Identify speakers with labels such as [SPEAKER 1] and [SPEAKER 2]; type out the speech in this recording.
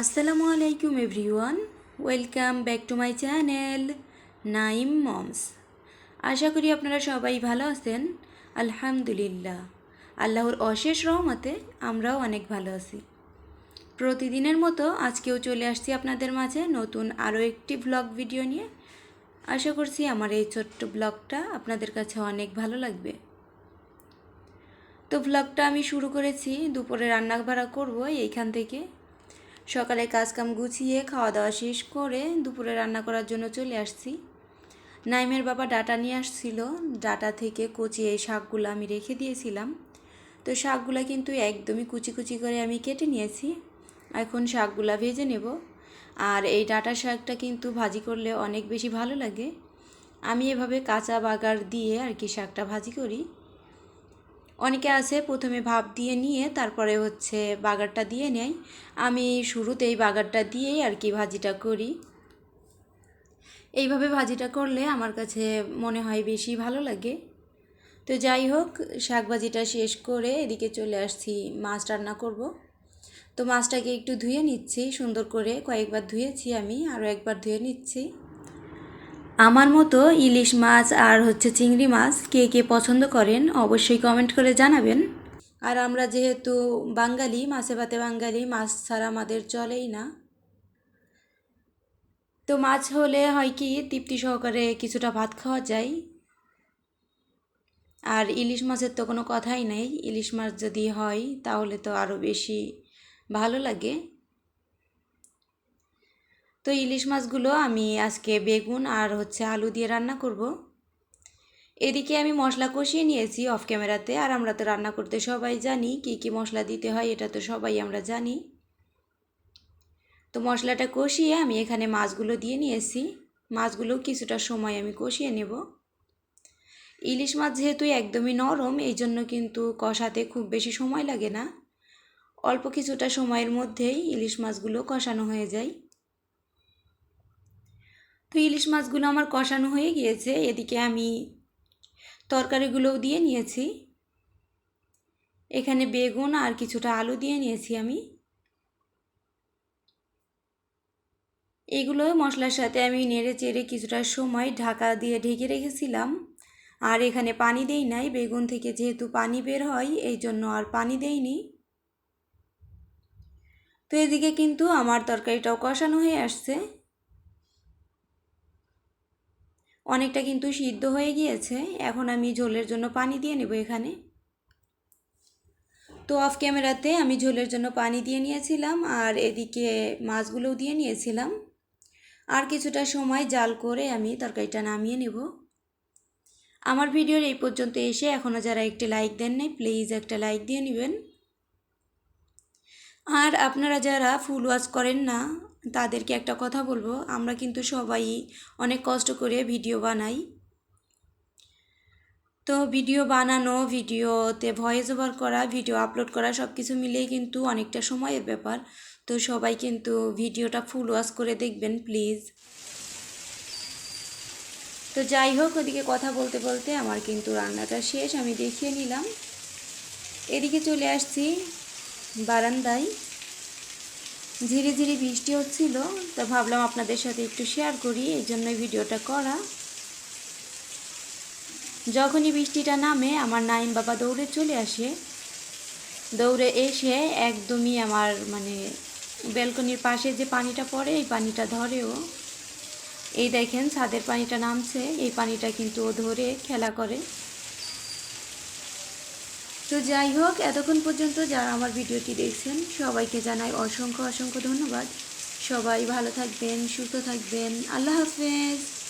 [SPEAKER 1] আসসালামু আলাইকুম everyone, welcome back to my channel Naim Moms. আশা করি আপনারা সবাই ভালো আছেন, আলহামদুলিল্লাহ। আল্লাহর অশেষ রহমতে আমরাও অনেক ভালো আছি। প্রতিদিনের মতো আজকেও চলে আসছি আপনাদের মাঝে নতুন আরও একটি ব্লগ ভিডিও নিয়ে। আশা করছি আমার এই ছোট্ট ব্লগটা আপনাদের কাছে অনেক ভালো লাগবে। তো ব্লগটা আমি শুরু করেছি, দুপুরে রান্না ভাড়া করব এইখান থেকে। সকালে কাজকাম গুছিয়ে খাওয়া দাওয়া শেষ করে দুপুরে রান্না করার জন্য চলে আসছি। নাইমের বাবা ডাটা নিয়ে আসছিল। ডাটা থেকে কচি এই শাকগুলো আমি রেখে দিয়েছিলাম। তো শাকগুলো কিন্তু একদমই কুচি কুচি করে আমি কেটে নিয়েছি। এখন শাকগুলা ভেজে নেব। আর এই ডাটা শাকটা কিন্তু ভাজি করলে অনেক বেশি ভালো লাগে। আমি এভাবে কাঁচা বাগার দিয়ে আর কি শাকটা ভাজি করি। অনেকে আছে, প্রথমে ভাপ দিয়ে নিয়ে তারপরে হচ্ছে বাগারটা দিয়ে নেয়। আমি শুরুতেই বাগারটা দিয়েই আর কি ভাজিটা করি। এইভাবে ভাজিটা করলে আমার কাছে মনে হয় বেশি ভালো লাগে। তো যাই হোক শাক ভাজিটা শেষ করে এদিকে চলে আসছি, মাছ রান্না করব। তো মাছটাকে একটু ধুয়ে নিচ্ছি, সুন্দর করে কয়েকবার ধুয়েছি আমি, আরও একবার ধুয়ে নিচ্ছি। আমার মতো ইলিশ মাছ আর হচ্ছে চিংড়ি মাছ কে কে পছন্দ করেন অবশ্যই কমেন্ট করে জানাবেন। আর আমরা যেহেতু বাঙালি, মাছে ভাতে বাঙালি, মাছ ছাড়া আমাদের চলেই না। তো মাছ হলে হয় কি, তৃপ্তি সহকারে কিছুটা ভাত খাওয়া যায়। আর ইলিশ মাছের তো কোনো কথাই নেই। ইলিশ মাছ যদি হয়, তাহলে তো আরও বেশি ভালো লাগে। তো ইলিশ মাছগুলো আমি আজকে বেগুন আর হচ্ছে আলু দিয়ে রান্না করব। এদিকে আমি মশলা কষিয়ে নিয়েছি অফ ক্যামেরাতে আর আমরা তো রান্না করতে সবাই জানি কি কি মশলা দিতে হয়, এটা তো সবাই আমরা জানি। তো মশলাটা কষিয়ে আমি এখানে মাছগুলো দিয়ে নিয়েছি। মাছগুলো কিছুটা সময় আমি কষিয়ে নেব। ইলিশ মাছ যেহেতু একদমই নরম, এই জন্য কিন্তু কষাতে খুব বেশি সময় লাগে না। অল্প কিছুটা সময়ের মধ্যেই ইলিশ মাছগুলো কষানো হয়ে যায়। তো ইলিশ মাছগুলো আমার কষানো হয়ে গিয়েছে, এদিকে আমি তরকারিগুলোও দিয়ে নিয়েছি। এখানে বেগুন আর কিছুটা আলু দিয়ে নিয়েছি আমি। এগুলো মশলার সাথে আমি নেড়ে চেড়ে কিছুটা সময় ঢাকা দিয়ে ঢেকে রেখেছিলাম। আর এখানে পানি দেই নাই, বেগুন থেকে যেহেতু পানি বের হয়, এই জন্য আর পানি দেইনি। তো এদিকে কিন্তু আমার তরকারিটাও কষানো হয়ে আসছে। অনেকটা কিন্তু সিদ্ধ হয়ে গিয়েছে। এখন আমি ঝোলের জন্য পানি দিয়ে নেব এখানে। তো অফ ক্যামেরাতে আমি ঝোলের জন্য পানি দিয়ে নিয়েছিলাম আর এদিকে মাছগুলোও দিয়ে নিয়েছিলাম। আর কিছুটা সময় জাল করে আমি তরকারিটা নামিয়ে নেব। আমার ভিডিওর এই পর্যন্ত এসে এখনও যারা একটি লাইক দেন নাই প্লিজ একটা লাইক দিয়ে নেবেন। আর আপনারা যারা ফুল ওয়াশ করেন না তাদেরকে একটা কথা বলব, আমরা কিন্তু সবাই অনেক কষ্ট করে ভিডিও বানাই। তো ভিডিও বানানো, ভিডিওতে ভয়েস ওভার করা, ভিডিও আপলোড করা সব কিছু মিলেই কিন্তু অনেকটা সময়ের ব্যাপার। তো সবাই কিন্তু ভিডিওটা ফুল ওয়াশ করে দেখবেন প্লিজ তো যাই হোক, ওদিকে কথা বলতে বলতে আমার কিন্তু রান্নাটা শেষ, আমি দেখিয়ে নিলাম। এদিকে চলে আসছি বারান্দায়। ধীরে ধীরে বৃষ্টি হচ্ছিল, তো ভাবলাম আপনাদের সাথে একটু শেয়ার করি, এই জন্যই ভিডিওটা করা। যখনই বৃষ্টিটা নামে, আমার নাইম বাবা দৌড়ে চলে আসে। দৌড়ে এসে একদমই আমার মানে ব্যালকনির পাশে যে পানিটা পড়ে, এই পানিটা ধরেও। এই দেখেন ছাদের পানিটা নামছে, এই পানিটা কিন্তু ও ধরে খেলা করে। তো যাই হোক, এতক্ষণ পর্যন্ত যারা আমার ভিডিওটি দেখছেন, সবাইকে জানাই অসংখ্য অসংখ্য ধন্যবাদ। সবাই ভালো থাকবেন, সুস্থ থাকবেন। আল্লাহ হাফেজ।